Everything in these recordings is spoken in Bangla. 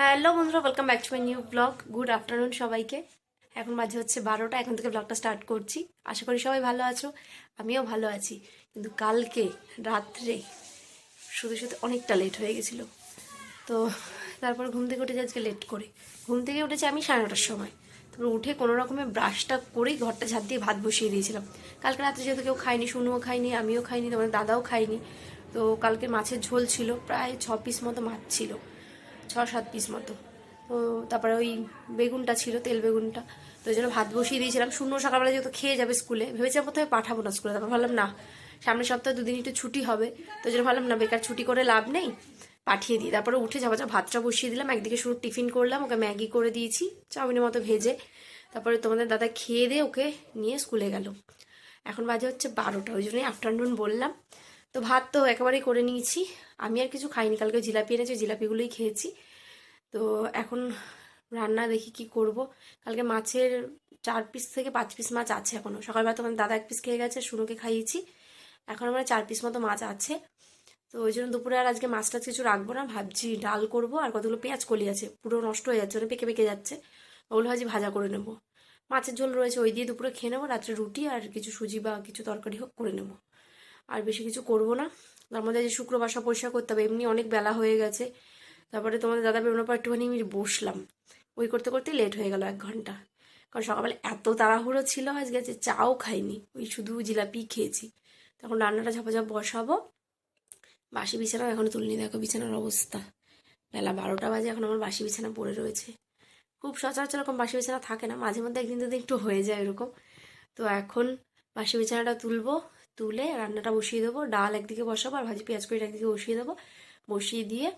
হ্যালো বন্ধুরা welcome back to my new blog good afternoon সবাইকে। এখন মাঝে হচ্ছে বারোটা, এখন থেকে ব্লগটা স্টার্ট করছি। আশা করি সবাই ভালো আছো, আমিও ভালো আছি। কিন্তু কালকে রাত্রে শুধু শুধু অনেকটা লেট হয়ে গেছিল। তো তারপর ঘুম থেকে উঠেছি আজকে লেট করে। ঘুম থেকে উঠেছি আমি সাড়ে নটার সময়। তারপর উঠে কোনো রকমে ব্রাশটা করেই ঘরটা ঝাঁট দিয়ে ভাত বসিয়ে দিয়েছিলাম। কালকে রাত্রে যেহেতু কেউ খায়নি, শুনুও খায়নি, আমিও খাইনি তোমার দাদাও খায়নি। তো কালকে মাছের ঝোল ছিল, প্রায় ছ পিস মতো মাছ ছিল। ছ সাত পিস মতো। তো তারপরে ওই বেগুনটা ছিল, তেল বেগুনটা। তো ওই জন্য ভাত বসিয়ে দিয়েছিলাম। শূন্য সকালবেলা যেহেতু খেয়ে যাবে স্কুলে, ভেবেছিলাম কোথায় পাঠাবো না স্কুলে। তারপর ভাবলাম, না, সামনের সপ্তাহে দুদিন একটু ছুটি হবে। তো ওই জন্য ভাবলাম, না, বেকার ছুটি করে লাভ নেই, পাঠিয়ে দিই। তারপরে উঠে যাব যা ভাতটা বসিয়ে দিলাম, একদিকে শুরু টিফিন করলাম, ওকে ম্যাগি করে দিয়েছি, চাউমিনের মতো ভেজে। তারপরে তোমাদের দাদা খেয়ে দিয়ে ওকে নিয়ে স্কুলে গেল। এখন বাজে হচ্ছে বারোটা, ওই জন্যই আফটারনুন বললাম। তো ভাত তো একেবারেই করে নিয়েছি। আমি আর কিছু খাইনি, কালকে জিলাপি এনেছি, জিলাপিগুলোই খেয়েছি। তো এখন রান্না দেখি কি করব। কালকে মাছের চার পিস থেকে পাঁচ পিস মাছ আছে এখনও সকালবেলা তোমার দাদা এক পিস খেয়ে গেছে শুনুকে খাইয়েছি। এখন আমার চার পিস মতো মাছ আছে। তো ওই জন্য দুপুরে আর আজকে মাছ টাছ কিছু রাখব না, ভাবছি ডাল করব আর কতগুলো পেঁয়াজ কলি আছে। পুরো নষ্ট হয়ে যাচ্ছে ওটা পেকে পেকে যাচ্ছে। ওগুলো ভাজি ভাজা করে নেব। মাছের ঝোল রয়েছে, ওই দিয়ে দুপুরে খেয়ে নেব, রাত্রে রুটি আর কিছু সুজি বা কিছু তরকারি হোক করে নেব। আর বেশি কিছু করব না। মধ্যে যে শুক্রবার সব পরিষ্কার করতে হবে, এমনি অনেক বেলা হয়ে গেছে। তারপরে তোমাদের দাদা বেরোনোর পর একটুখানি আমি বসলাম। ওই করতে করতে লেট হয়ে গেল এক ঘণ্টা। কারণ সকালবেলা এত তাড়াহুড়ো ছিল আজকে যে চাও খাইনি। ওই শুধু জিলাপি খেয়েছি। তখন রান্নাটা ঝাপাঝাপ বসাবো। বাসি বিছানাও এখনও তুলিনি, দেখো বিছানার অবস্থা। বেলা বারোটা বাজে, এখন আমার বাসি বিছানা পড়ে রয়েছে। খুব সচরাচর এরকম বাসি বিছানা থাকে না, মাঝে মধ্যে একদিন দুদিন একটু হয়ে যায় এরকম। তো এখন বাসি বিছানাটা তুলবো তুলে রান্নাটা বসিয়ে দেবো, ডাল একদিকে বসাবো আর ভাজি পেঁয়াজ করে একদিকে বসিয়ে দেবো। বসিয়ে দিয়ে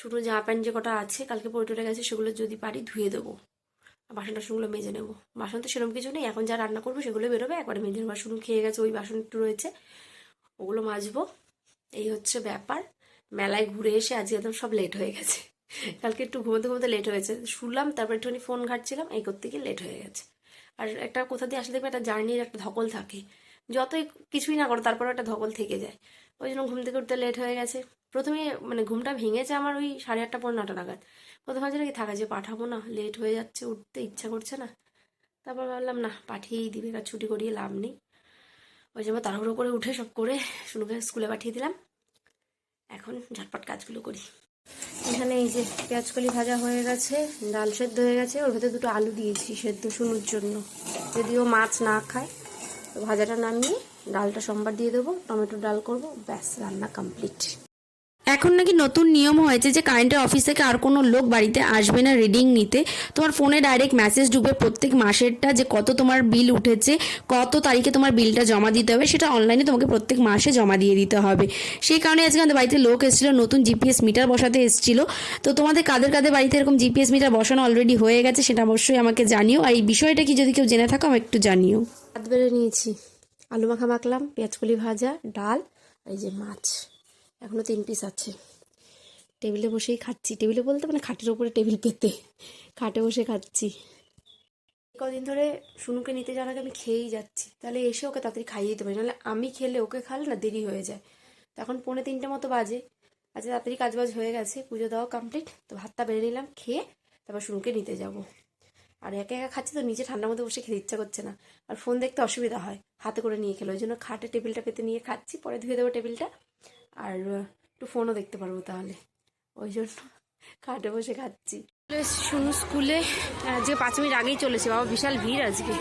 শুধু জামা প্যান্ট যে কটা আছে, কালকে পরে টরে গেছে সেগুলো যদি পারি ধুয়ে দেবো। বাসন টাসনগুলো মেজে নেব। বাসন তো সেরকম কিছু নেই, এখন যা রান্না করব সেগুলো বেরোবে, একবারে মেজে নেব। শুধু খেয়ে গেছে, ওই বাসন একটু রয়েছে, ওগুলো মাজবো। এই হচ্ছে ব্যাপার। মেলায় ঘুরে এসে আজকে একদম সব লেট হয়ে গেছে। কালকে একটু ঘুমোতে ঘুমোতে লেট হয়েছে শুনলাম তারপর একটুখানি ফোন ঘাটছিলাম, এই করতে গিয়ে লেট হয়ে গেছে। আর একটা কোথা দিয়ে আসলে দেখবে, একটা জার্নির একটা ধকল থাকে। যতই কিছুই না করো তারপরে একটা ধকল থেকে যায়। ওই জন্য ঘুম থেকে উঠতে লেট হয়ে গেছে। প্রথমে মানে ঘুমটা ভেঙেছে আমার ওই সাড়ে আটটা পনেরো নটা নাগাদ। প্রথমে ভাবছি কি থাকা যে পাঠাবো না লেট হয়ে যাচ্ছে, উঠতে ইচ্ছা করছে না। তারপর ভাবলাম, না, পাঠিয়েই দিবে আর ছুটি করিয়ে লাভ নেই। ওই জন্য তাড়াহুড়ো করে উঠে সব করে শুনুকে স্কুলে পাঠিয়ে দিলাম। এখন ঝটপট কাজগুলো করি। এখানে এই যে পেঁয়াজকলি ভাজা হয়ে গেছে, ডাল সেদ্ধ হয়ে গেছে। ওর ভেতরে দুটো আলু দিয়েছি সেদ্ধ শুনুর জন্য। যদিও মাছ না খায় ভাজাটা নামিয়ে ডালটা সোমবার দিয়ে দেবো, টমেটো ডাল করব, ব্যাস, রান্না কমপ্লিট এখন নাকি নতুন নিয়ম হয়েছে যে কারেন্টের অফিস থেকে আর কোনো লোক বাড়িতে আসবে না রিডিং নিতে। তোমার ফোনে ডাইরেক্ট মেসেজ ঢুকবে প্রত্যেক মাসেরটা যে কত তোমার বিল উঠেছে, কত তারিখে তোমার বিলটা জমা দিতে হবে, সেটা অনলাইনে তোমাকে প্রত্যেক মাসে জমা দিয়ে দিতে হবে। সেই কারণে আজকে আমাদের বাড়িতে লোক এসেছিল, নতুন জিপিএস মিটার বসাতে এসেছিল। তো তোমাদের কাদের কাদের বাড়িতে এরকম জিপিএস মিটার বসানো অলরেডি হয়ে গেছে, সেটা অবশ্যই আমাকে জানিও। আর এই বিষয়টা কি যদি কেউ জেনে থাকো, আমাকে একটু জানিও। ভাত বেড়ে নিয়েছি। আলু মাখা মাখলাম, পেঁয়াজকলি ভাজা, ডাল, এই যে মাছ। এখনও তিন পিস আছে। টেবিলে বসেই খাচ্ছি। টেবিলে বলতে মানে খাটের ওপরে টেবিল পেতে। খাটে বসে খাচ্ছি। কদিন ধরে শুনুকে নিতে যাওয়ার আগে আমি খেয়েই যাচ্ছি। তাহলে এসে ওকে তাড়াতাড়ি খাইয়ে দিতে পারি। নাহলে আমি খেলে ওকে খালে না দেরি হয়ে যায়। তখন পৌনে তিনটে মতো বাজে। আজকে তাড়াতাড়ি কাজবাজ হয়ে গেছে। পুজো দেওয়া কমপ্লিট তো ভাতটা বেড়ে নিলাম, খেয়ে তারপর শুনুকে নিতে যাব। আর একা একা খাচ্ছি তো নিচে ঠান্ডার মধ্যে বসে খেতে ইচ্ছা করছে না। আর ফোন দেখতে অসুবিধা হয়, হাতে করে নিয়ে খেলো। ওই জন্য খাটে টেবিলটা পেতে নিয়ে খাচ্ছি, পরে ধুয়ে দেবো টেবিলটা। আর একটু ফোনও দেখতে পারব তাহলে। ওই জন্য খাটে বসে খাচ্ছি। শুনু স্কুলে। আজকে পাঁচ মিনিট আগেই চলেছে। বাবা, বিশাল ভিড় আজকে।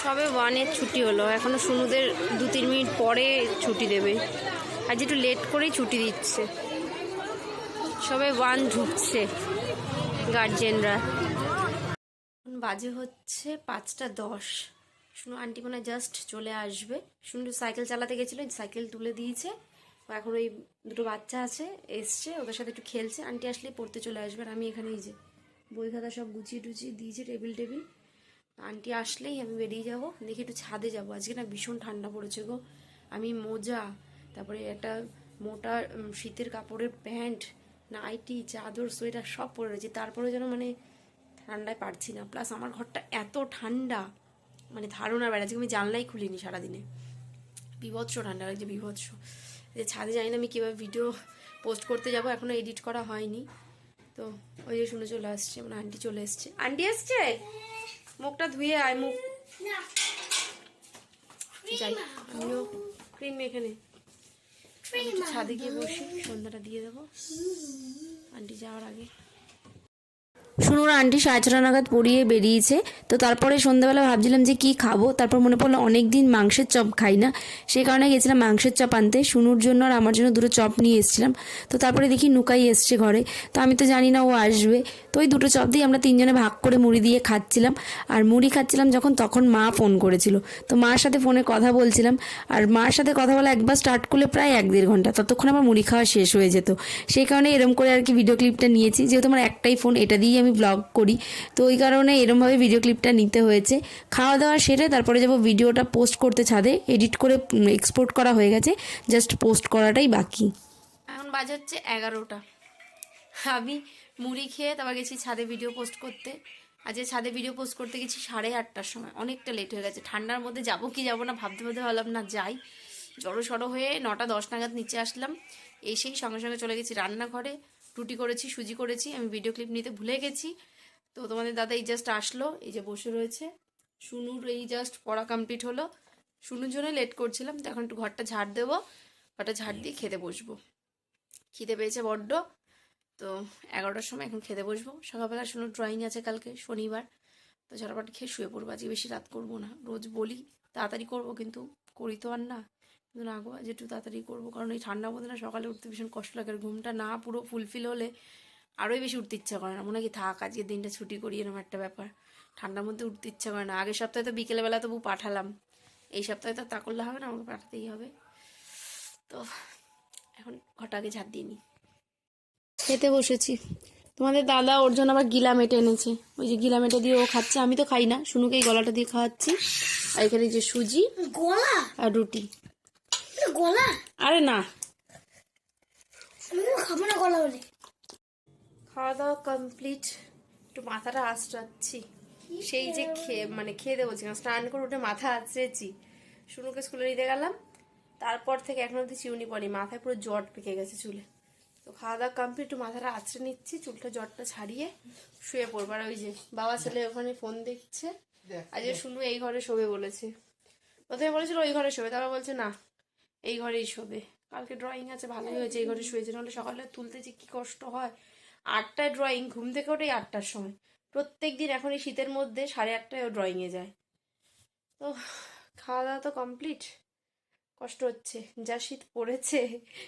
সবে ওয়ানের ছুটি হলো। এখনও শুনুদের দু তিন মিনিট পরে ছুটি দেবে। আজ একটু লেট করেই ছুটি দিচ্ছে। সবে ওয়ান ঢুকছে। গার্জেনরা। বাজে হচ্ছে পাঁচটা দশ। শুনো, আন্টি মনে জাস্ট চলে আসবে। শুনু সাইকেল চালাতে গেছিল, সাইকেল তুলে দিয়েছে। এখন ওই দুটো বাচ্চা আছে, এসছে, ওদের সাথে একটু খেলছে। আন্টি আসলে পড়তে চলে আসবে আর আমি এখানেই যে বই খাতা সব গুছিয়ে টুচিয়ে দিয়েছে, টেবিল টেবিল। আন্টি আসলেই আমি বেরিয়ে যাব, দেখি একটু ছাদে যাব। আজকে না ভীষণ ঠান্ডা পড়েছে গো। আমি মোজা, তারপরে একটা মোটা শীতের কাপড়ের প্যান্ট নাইটি চাদর, সোয়েটার সব পরে রয়েছে। তারপরে যেন মানে ঠান্ডায় পারছি না। প্লাস আমার ঘরটা এত ঠান্ডা মানে ধারণার আজকে আমি জানলাই খুলিনি সারাদিনে। বিভৎস ঠান্ডা লাগছে, বিভৎস। যে ছাদে জানি না আমি কীভাবে ভিডিও পোস্ট করতে যাব এখনও এডিট করা হয়নি। তো ওই যে শুনে চলে আসছে মানে আন্টি চলে এসছে। আন্টি এসছে? মুখটা ধুয়ে আয়, মুখ। যাই, আমিও ক্রিম এখানে ছাদে গিয়ে বসি, সন্ধ্যাটা দিয়ে দেবো। আন্টি যাওয়ার আগে শুনুন আন্টি সাড়ে ছটা নাগাদ পড়িয়ে বেরিয়েছে। তো তারপরে সন্ধ্যাবেলা ভাবছিলাম যে কি খাব, তারপর মনে পড়ল অনেক দিন মাংসের চপ খাই না। সেই কারণে গেছিলাম মাংসের চপ আনতে। শুনুর জন্য আর আমার জন্য দুটো চপ নিয়ে এসেছিলাম। তো তারপরে দেখি নুকাই এসছে ঘরে। তো আমি তো জানি না ও আসবে। তো ওই দুটো চপ দিয়ে আমরা তিনজনে ভাগ করে মুড়ি দিয়ে খাচ্ছিলাম। আর মুড়ি খাচ্ছিলাম যখন, তখন মা ফোন করেছিল। তো মার সাথে ফোনে কথা বলছিলাম। আর মার সাথে কথা বলা একবার স্টার্ট করলে প্রায় এক দেড় ঘণ্টা। ততক্ষণ আমার মুড়ি খাওয়া শেষ হয়ে যেত। সেই কারণে এরম করে আর কি ভিডিও ক্লিপটা নিয়েছি। যেহেতু আমার একটাই ফোন এটা দিয়েই আমি ব্লগ করি। তো ওই কারণে এরমভাবে ভিডিও ক্লিপটা নিতে হয়েছে। খাওয়া দাওয়া সেরে তারপরে যাব ভিডিওটা পোস্ট করতে ছাদে। এডিট করে এক্সপোর্ট করা হয়ে গেছে। জাস্ট পোস্ট করাটাই বাকি। এখন বাজে হচ্ছে এগারোটা। আমি মুড়ি খেয়ে তারপর গেছি ছাদে ভিডিও পোস্ট করতে। আজকে ছাদে ভিডিও পোস্ট করতে গেছি সাড়ে আটটার সময়। অনেকটা লেট হয়ে গেছে। ঠান্ডার মধ্যে যাব কি যাব না ভাবতে ভাবতে ভাবলাম, না যাই। জড়ো সড়ো হয়ে নটা দশ নাগাদ নিচে আসলাম। এসেই সঙ্গে সঙ্গে চলে গেছি রান্নাঘরে। রুটি করেছি, সুজি করেছি, আমি ভিডিও ক্লিপ নিতে ভুলে গেছি। তো তোমাদের দাদা এই জাস্ট আসলো, এই যে বসে রয়েছে। শুনুর এই জাস্ট পড়া কমপ্লিট হলো। শুনুর জন্য লেট করছিলাম, তো এখন একটু ঘরটা ঝাড় দেবো। ঘরটা ঝাড় দিয়ে খেতে বসবো। খিদে পেয়েছে বড্ড। তো এগারোটার সময় এখন খেতে বসবো। সকালবেলা শুনো ড্রয়িং আছে কালকে, শনিবার। তো ঝটাপট খেয়ে শুয়ে পড়ব, আজকে বেশি রাত করব না। রোজ বলি, তাড়াতাড়ি করব, কিন্তু করি তো আর না। না গো আজ একটু তাড়াতাড়ি করব। কারণ এই ঠান্ডার মধ্যে না সকালে উঠতে ভীষণ কষ্ট লাগে আর ঘুমটা না পুরো ফুলফিল হলে আরোই বেশি উঠতে ইচ্ছা করে না। মনে হয় কি থাক আজকের দিনটা ছুটি করি এরকম একটা ব্যাপার। ঠান্ডার মধ্যে উঠতে ইচ্ছা করে না। আগের সপ্তাহে তো বিকেলবেলা তবু পাঠালাম। এই সপ্তাহে তো তা করলে হবে না আমাকে পাঠাতেই হবে। তো এখন আগে ঝাড় দিয়ে নিই। খেতে বসেছি। তোমাদের দাদা ওর জন্য আবার গিলা মেটে এনেছে। ওই যে গিলা মেটে দিয়ে ও খাচ্ছে আমি তো খাই না। শুনুকে এই গলাটা দিয়ে খাওয়াচ্ছি। আর এখানে যে সুজি গলা? আর রুটি। গলা? আরে না। খাব না গলা বলে। খাওয়া দাওয়া কমপ্লিট একটু মাথাটা আঁচড়াচ্ছি সেই যে খেয়ে মানে খেয়ে দেবো বলছি স্নান করে উঠে মাথা আঁচড়েছি শুনুকে স্কুলে নিতে গেলাম। তারপর থেকে এখন অব্দি চিউনি পড়ি মাথায় পুরো জট পেকে গেছে চুলে। তো খাওয়া দাওয়া কমপ্লিট একটু মাথাটা আঁচড়ে নিচ্ছি চুলটা জটটা ছাড়িয়ে শুয়ে পড়ব। আর ওই যে বাবা ছেলে ওখানে ফোন দেখছে। আজকে শুনু এই ঘরে শোবে বলেছে। প্রথমে বলেছিল ওই ঘরে শোবে তারপর বলছে না। এই ঘরেই শোবে। কালকে ড্রয়িং আছে ভালোই হয়েছে এই ঘরে শুয়েছে নাহলে সকালে তুলতে যে কি কষ্ট হয়। আটটায় ড্রয়িং ঘুম থেকে ওঠে আটটার সময়। প্রত্যেক দিন এখন এই শীতের মধ্যে সাড়ে আটটায় ও ড্রয়িংয়ে যায়। তো খাওয়া দাওয়া তো কমপ্লিট কষ্ট হচ্ছে। যা শীত পড়েছে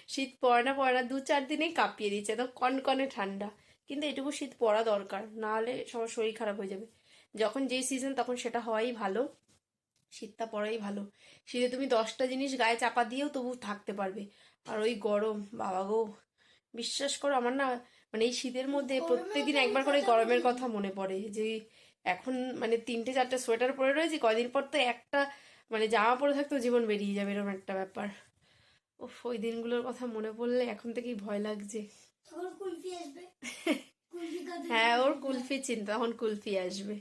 শীত পড়ে না পড়ে না দু চার দিনেই কাঁপিয়ে দিচ্ছে তো কনকনে ঠান্ডা। কিন্তু এটুকু শীত পড়া দরকার নাহলে সবার শরীর খারাপ হয়ে যাবে। যখন যেই সিজন তখন সেটা হওয়াই ভালো। শীতটা পড়াই ভালো। শীতে তুমি দশটা জিনিস গায়ে চাপা দিয়েও তবু থাকতে পারবে। আর ওই গরম বাবা গো। বিশ্বাস করো আমার না মানে এই শীতের মধ্যে প্রত্যেকদিন একবার করে গরমের কথা মনে পড়ে যে এখন মানে তিনটে চারটে সোয়েটার পরে রয়েছি কদিন পর তো একটা মানে জামা পরে থাকতেও জীবন বেরিয়ে যাবে এরকম একটা ব্যাপার। ও ওই দিনগুলোর কথা মনে পড়লে এখন থেকেই ভয় লাগছে। হ্যাঁ ওর কুলফি চিন্তা তখন কুলফি আসবে।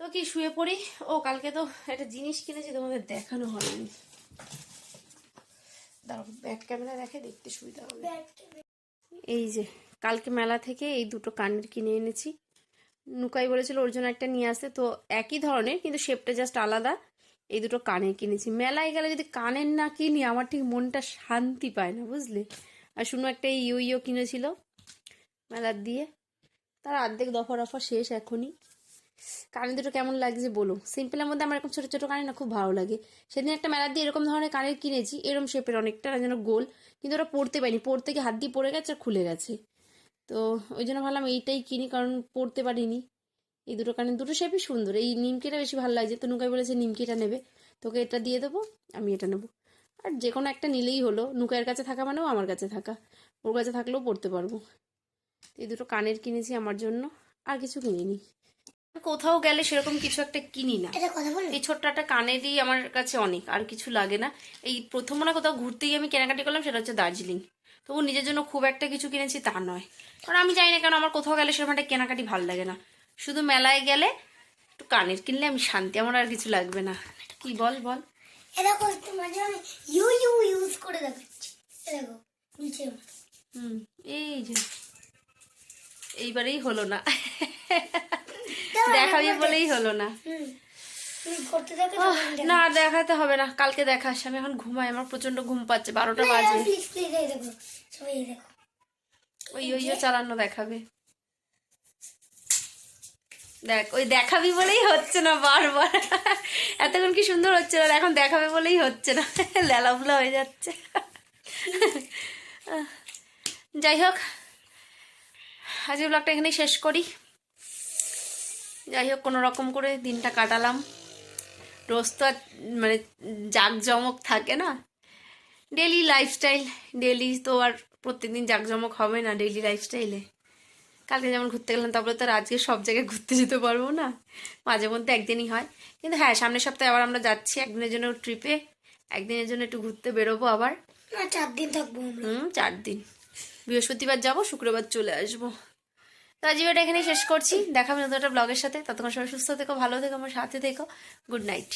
তো কি, শুয়ে পড়ি? ও, কালকে তো একটা জিনিস কিনেছি, তোমাদের দেখানো হয়নি। দাঁড়াও ব্যাক ক্যামেরা দেখে দেখতে সুবিধা হবে। এই যে, কালকে মেলা থেকে এই দুটো কানের কিনে এনেছি। নুকাই বলেছিল ওর জন্য একটা নিয়ে আসতে, তো একই ধরনের, কিন্তু শেপটা জাস্ট আলাদা। এই দুটো কানের কিনেছি। মেলায় গেলে যদি কানের না কিনি, আমার ঠিক মনটা শান্তি পায় না, বুঝলে? আর শুনো, একটা ইউ ইউ কিনেছিল, মেলার দিয়ে। তার অর্ধেক দফা রফা শেষ এখনই। কানে দুটো কেমন লাগছে বলো সিম্পলের মধ্যে আমার এরকম ছোটো ছোটো কানে না খুব ভালো লাগে। সেদিন একটা মেলার দিয়ে এরকম ধরনের কানের কিনেছি এরকম শেপের অনেকটা যেন গোল, কিন্তু ওরা পড়তে পারিনি। পড়তে গিয়ে হাত দিয়ে পড়ে গেছে আর খুলে গেছে। তো ওই জন্য ভাবলাম এইটাই কিনি, কারণ পড়তে পারিনি। এই দুটো কানের, দুটো শেপই সুন্দর। এই নিমকিটা বেশি ভালো লাগছে তো নুকাই বলেছে নিমকিটা নেবে। তোকে এটা দিয়ে দেবো, আমি এটা নেব। আর যে কোনো একটা নিলেই হলো। নুকাইয়ের কাছে থাকা মানেও আমার কাছে থাকা। ওর কাছে থাকলেও পড়তে পারব। এই দুটো কানের কিনেছি আমার জন্য। আর কিছু কিনিনি। কোথাও গেলে সেরকম কিছু একটা কিনি না। এই ছোট্ট একটা কানেরই আমার কাছে অনেক আর কিছু লাগে না। এই প্রথম মনে হয় কোথাও ঘুরতে গিয়ে আমি কেনাকাটি করলাম সেটা হচ্ছে দার্জিলিং। তবু নিজের জন্য খুব একটা কিছু কিনেছি তা নয়। কারণ আমি জানি না কেন আমার কোথাও গেলে সেরকম একটা কেনাকাটি ভালো লাগে না। শুধু মেলায় গেলে একটু কানের কিনলে আমি শান্তি আমার আর কিছু লাগবে না। কি বল বল। মাঝে আমি ইউ ইউ ইউজ করে দেখাচ্ছি। দেখো নিচে হুম এই যে। এইবারেই হলো না। দেখাবি বলেই হলো না। না দেখাতে হবে না। কালকে দেখা দেখাস আমি এখন ঘুমাই আমার প্রচণ্ড ঘুম পাচ্ছে। বারোটা বাজে। ওই ওই চালানো দেখাবে। দেখ ওই দেখাবি বলেই হচ্ছে না বারবার। এতক্ষণ কি সুন্দর হচ্ছে না এখন দেখাবে বলেই হচ্ছে না। লেলাফুলা হয়ে যাচ্ছে। যাই হোক। আজকে ব্লগটা এখানেই শেষ করি। যাই হোক কোনো রকম করে দিনটা কাটালাম। রোজ তো আর মানে জাঁকজমক থাকে না। ডেলি লাইফস্টাইল ডেলি তো আর প্রত্যেকদিন জাঁকজমক হবে না ডেলি লাইফস্টাইলে কালকে যেমন ঘুরতে গেলাম তারপরে তো আর আজকে সব জায়গায় ঘুরতে যেতে পারব না। মাঝে মধ্যে একদিনই হয়। কিন্তু হ্যাঁ সামনের সপ্তাহে আবার আমরা যাচ্ছি একদিনের জন্য ট্রিপে একদিনের জন্য একটু ঘুরতে বেরোবো আবার। না চার দিন থাকব হুম চার দিন। বৃহস্পতিবার যাব শুক্রবার চলে আসব। তো আজ ভিডিওটা এখানেই শেষ করছি। দেখাবে নতুন একটা ব্লগের সাথে। ততক্ষণ সবাই সুস্থ থেকো, ভালো থেকো, আমার সাথে থেকো। Good night